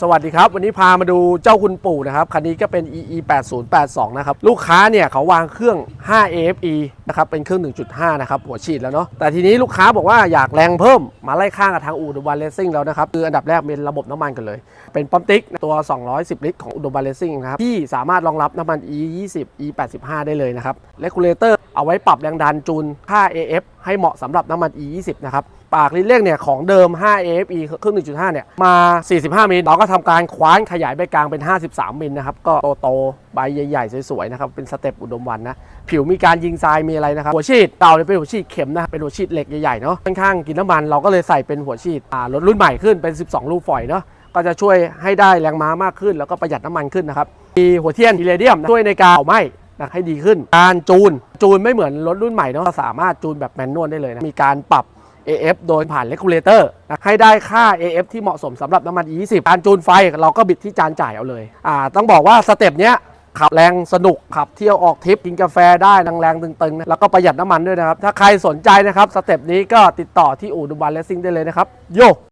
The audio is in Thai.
สวัสดีครับ วันนี้พามาดูเจ้าคุณปู่นะครับคันนี้ก็เป็น EE 8082นะครับลูกค้าเนี่ยเขาวางเครื่อง 5 AFE นะครับเป็นเครื่อง 1.5 นะครับหัวฉีดแล้วเนาะแต่ทีนี้ลูกค้าบอกว่าอยากแรงเพิ่มมาไล่ข้างกับทางอูดมบันเลสซิ่งแล้วนะครับ คืออันดับแรกเป็นระบบน้ำมันกันเลย เป็นปั๊มติ๊กตัว 210 ลิตรของอุดมบันเลสซิ่งนะครับที่สามารถรองรับน้ำมัน E 20 E 85ได้เลยนะครับเลกูลเลเตอร์เอาไว้ปรับแรงดันจูนค่า AF ให้เหมาะสำหรับน้ำมัน E 20 นะครับ ปากลิ้นเร่งเนี่ยของเดิม 5 AFE เครื่อง 1.5 เนี่ย มา 45 มิล เราก็ทำการคว้านขยายใบกลางเป็น 53 มิลนะครับ ก็โตๆใบใหญ่ ๆ สวย ๆ นะครับ เป็นสเต็ปอุดมวันนะ ผิวมีการยิงทรายมีอะไรนะครับ หัวฉีดเก่าเนี่ยเป็นหัวฉีดเข็มนะ เป็นหัวฉีดเหล็กใหญ่ ๆ เนาะค่อนข้างกินน้ำมันเราก็เลยใส่เป็นหัวฉีดอ่ารถรุ่นใหม่ขึ้นเป็น 12 ลูกฝอยเนาะก็จะช่วยให้ได้แรงม้ามากขึ้น แล้วก็ประหยัดน้ำมันขึ้นนะครับมีหัวเทียนอิเลเดียมช่วยในการเผาไหม้ นะให้ดีขึ้น การจูน จูนไม่เหมือนรถรุ่นใหม่เนาะเราสามารถจูนแบบแมนนวลได้เลยนะ มีการปรับ AF โดยผ่านเลกูเลเตอร์นะให้ได้ค่า AF ที่เหมาะสมสำหรับน้ำมัน E20 การจูนไฟเราก็บิดที่จานจ่ายเอาเลยอ่าต้องบอกว่าสเต็ปเนี้ยขับแรงสนุกขับเที่ยวออกทริปกินกาแฟได้แรงๆตึงๆนะแล้วก็ประหยัดน้ำมันด้วยนะครับ ถ้าใครสนใจนะครับ สเต็ปนี้ก็ติดต่อที่อู่ดูบันเลสซิ่งได้เลยนะครับ โย